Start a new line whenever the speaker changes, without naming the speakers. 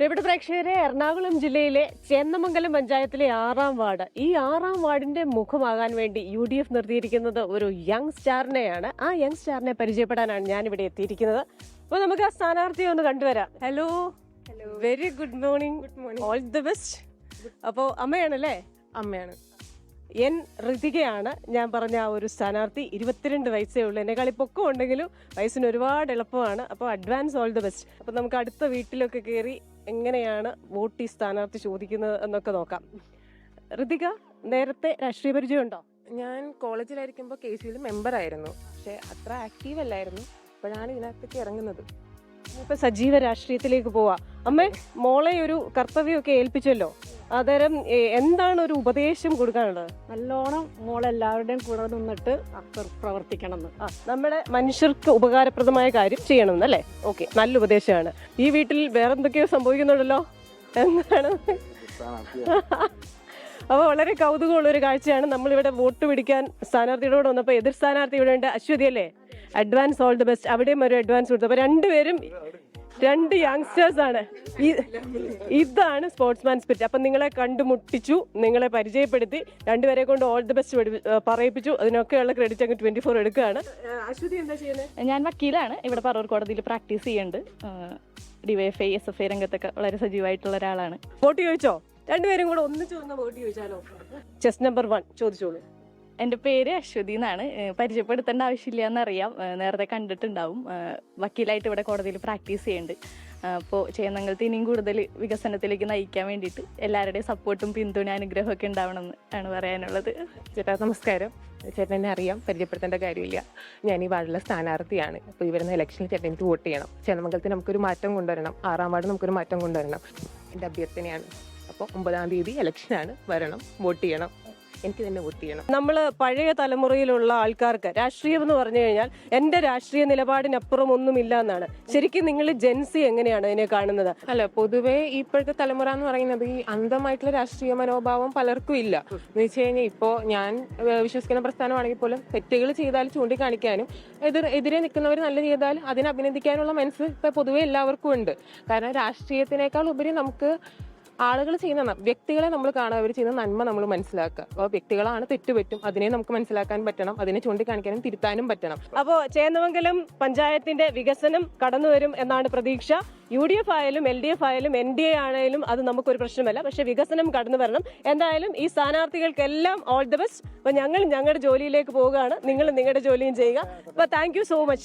പ്രിയപ്പെട്ട പ്രേക്ഷകരെ എറണാകുളം ജില്ലയിലെ ചെന്നമംഗലം പഞ്ചായത്തിലെ ആറാം വാർഡ്. ഈ ആറാം വാർഡിന്റെ മുഖമാകാൻ വേണ്ടി യു ഡി എഫ് നിർത്തിയിരിക്കുന്നത് ഒരു യങ് സ്റ്റാറിനെയാണ്. ആ യങ് സ്റ്റാറിനെ പരിചയപ്പെടാനാണ് ഞാൻ ഇവിടെ എത്തിയിരിക്കുന്നത്. അപ്പോൾ നമുക്ക് ആ സ്ഥാനാർത്ഥിയെ ഒന്ന് കണ്ടുവരാം. Hello hello very good morning good morning all the best അപ്പോൾ അമ്മയാണല്ലേ?
അമ്മയാണ്.
എൻ ഋതികയാണ് ഞാൻ പറഞ്ഞ ആ ഒരു സ്ഥാനാർത്ഥി. ഇരുപത്തിരണ്ട് വയസ്സേ ഉള്ളൂ. എന്നെക്കാൾ പൊക്കം ഉണ്ടെങ്കിലും വയസ്സിന് ഒരുപാട് എളുപ്പമാണ്. അപ്പോൾ അഡ്വാൻസ് ഓൾ ദി ബെസ്റ്റ് അപ്പോൾ നമുക്ക് അടുത്ത വീട്ടിലൊക്കെ കയറി എങ്ങനെയാണ് വോട്ട് ഈ സ്ഥാനാർത്ഥി ചോദിക്കുന്നത് എന്നൊക്കെ നോക്കാം. ഋതിക നേരത്തെ രാഷ്ട്രീയ പരിചയം ഉണ്ടോ
ഞാൻ കോളേജിലായിരിക്കുമ്പോൾ കെ സിയിൽ മെമ്പർ ആയിരുന്നു. പക്ഷെ അത്ര ആക്റ്റീവ് അല്ലായിരുന്നു. ഇപ്പോഴാണ് ഇതിനകത്തേക്ക് ഇറങ്ങുന്നത്.
ഇപ്പൊ സജീവ രാഷ്ട്രീയത്തിലേക്ക് പോവാ. അമ്മേ മോളെ ഒരു കർത്തവ്യമൊക്കെ ഏൽപ്പിച്ചല്ലോ? എ- എന്താണ് ഒരു ഉപദേശം കൊടുക്കാനുള്ളത്?
നല്ലോണം മോളെല്ലാവരുടെയും കൂടെ നിന്നിട്ട് പ്രവർത്തിക്കണം
നമ്മുടെ മനുഷ്യർക്ക് ഉപകാരപ്രദമായ കാര്യം ചെയ്യണം അല്ലേ? ഓക്കെ നല്ല ഉപദേശമാണ്. ഈ വീട്ടിൽ വേറെ എന്തൊക്കെയോ സംഭവിക്കുന്നുണ്ടല്ലോ? എന്താണ്? അപ്പോൾ വളരെ കൗതുകമുള്ള ഒരു കാഴ്ചയാണ്. നമ്മളിവിടെ വോട്ട് പിടിക്കാൻ സ്ഥാനാർത്ഥിയോട് വന്നപ്പോൾ എതിർ സ്ഥാനാർത്ഥി ഇവിടെ ഉണ്ട് അശ്വതി അല്ലേ? അഡ്വാൻസ് ഓൾ ദി ബെസ്റ്റ് അവിടെയും ഒരു അഡ്വാൻസ് കൊടുത്തു. അപ്പോൾ രണ്ടുപേരും രണ്ട് യങ്സ്റ്റേഴ്സ് ആണ്. ഇതാണ് സ്പോർട്സ്മാൻ സ്പിരിറ്റ് അപ്പം നിങ്ങളെ കണ്ടുമുട്ടിച്ചു നിങ്ങളെ പരിചയപ്പെടുത്തി. രണ്ടുപേരെ കൊണ്ട് ഓൾ ദി ബെസ്റ്റ് പറയിപ്പിച്ചു. അതിനൊക്കെയുള്ള ക്രെഡിറ്റ് അങ്ങ് ട്വന്റി ഫോർ എടുക്കുകയാണ് അശ്വതി എന്താ ചെയ്യുന്നത്
ഞാൻ വക്കീലാണ്. ഇവിടെ പറവൂർ കോടതിയിൽ പ്രാക്ടീസ് ചെയ്യുന്നുണ്ട്. ഡിവൈഎഫ്ഐ എസ് എഫ് ഐ രംഗത്തൊക്കെ വളരെ സജീവമായിട്ടുള്ള ഒരാളാണ്.
വോട്ട് ചോദിച്ചോ? രണ്ടുപേരും കൂടെ ഒന്നിച്ചു വന്ന വോട്ട് ചോദിച്ചാലോ? ചെസ് നമ്പർ വൺ ചോദിച്ചോളൂ.
എന്റെ പേര് അശ്വതി എന്നാണ്. പരിചയപ്പെടുത്തേണ്ട ആവശ്യമില്ല എന്നറിയാം. നേരത്തെ കണ്ടിട്ടുണ്ടാവും. വക്കീലായിട്ട് ഇവിടെ കോടതിയിൽ പ്രാക്ടീസ് ചെയ്യുന്നുണ്ട്. അപ്പോൾ ചെയ്യുന്നങ്ങൾക്ക് ഇനിയും കൂടുതൽ വികസനത്തിലേക്ക് നയിക്കാൻ വേണ്ടിയിട്ട് എല്ലാവരുടെയും സപ്പോർട്ടും പിന്തുണ അനുഗ്രഹമൊക്കെ ഒക്കെ ഉണ്ടാവണം എന്ന് ആണ് പറയാനുള്ളത്.
ചേട്ടാ നമസ്കാരം. ചേട്ടൻ എന്നെ അറിയാം. പരിചയപ്പെടുത്തേണ്ട കാര്യമില്ല. ഞാൻ ഈ വാർഡിലെ സ്ഥാനാർത്ഥിയാണ്. അപ്പോൾ ഈ വരുന്ന ഇലക്ഷനിൽ ചേട്ടൻ എനിക്ക് വോട്ട് ചെയ്യണം. ചേന്നമംഗലത്തിൽ നമുക്കൊരു മാറ്റം കൊണ്ടുവരണം. ആറാം വാർഡ് നമുക്കൊരു മാറ്റം കൊണ്ടുവരണം. എന്റെ അഭ്യർത്ഥനയാണ്. അപ്പോൾ ഒമ്പതാം തീയതി ഇലക്ഷനാണ്. വരണം. വോട്ട് ചെയ്യണം. എനിക്ക് തന്നെ വോട്ട് ചെയ്യണം.
നമ്മൾ പഴയ തലമുറയിലുള്ള ആൾക്കാർക്ക് രാഷ്ട്രീയം എന്ന് പറഞ്ഞു കഴിഞ്ഞാൽ എന്റെ രാഷ്ട്രീയ നിലപാടിനപ്പുറം ഒന്നുമില്ല എന്നാണ്. ശരിക്കും നിങ്ങൾ ജെൻസി എങ്ങനെയാണ് അതിനെ കാണുന്നത്?
അല്ല പൊതുവേ ഇപ്പോഴത്തെ തലമുറ എന്ന് പറയുന്നത് ഈ അന്ധമായിട്ടുള്ള രാഷ്ട്രീയ മനോഭാവം പലർക്കും ഇല്ല. എന്ന് വെച്ച് കഴിഞ്ഞാൽ ഇപ്പോൾ ഞാൻ വിശ്വസിക്കുന്ന പ്രസ്ഥാനമാണെങ്കിൽ പോലും തെറ്റുകൾ ചെയ്താൽ ചൂണ്ടിക്കാണിക്കാനും എതിർ എതിരെ നിൽക്കുന്നവർ നല്ല ചെയ്താൽ അതിനെ അഭിനന്ദിക്കാനുള്ള മനസ്സ് ഇപ്പൊ പൊതുവേ എല്ലാവർക്കും ഉണ്ട്. കാരണം രാഷ്ട്രീയത്തിനേക്കാൾ ഉപരി നമുക്ക് ആളുകൾ ചെയ്യുന്ന വ്യക്തികളെ നമ്മൾ കാണുക അവർ ചെയ്യുന്ന നന്മ നമ്മൾ മനസ്സിലാക്കുക. അപ്പോൾ വ്യക്തികളാണ് തെറ്റുപറ്റും. അതിനെ നമുക്ക് മനസ്സിലാക്കാൻ പറ്റണം. അതിനെ ചൂണ്ടിക്കാണിക്കാനും തിരുത്താനും പറ്റണം.
അപ്പോൾ ചേന്നമംഗലം പഞ്ചായത്തിന്റെ വികസനം കടന്നു വരും എന്നാണ് പ്രതീക്ഷ. യു ഡി എഫ് ആയാലും എൽ ഡി എഫ് ആയാലും എൻ ഡി എ ആണെങ്കിലും അത് നമുക്കൊരു പ്രശ്നമല്ല. പക്ഷെ വികസനം കടന്നു വരണം. എന്തായാലും ഈ സ്ഥാനാർത്ഥികൾക്കെല്ലാം ഓൾ ദി ബെസ്റ്റ് അപ്പോൾ ഞങ്ങൾ ഞങ്ങളുടെ ജോലിയിലേക്ക് പോവുകയാണ്. നിങ്ങൾ നിങ്ങളുടെ ജോലിയും ചെയ്യുക. അപ്പോൾ താങ്ക് സോ മച്ച്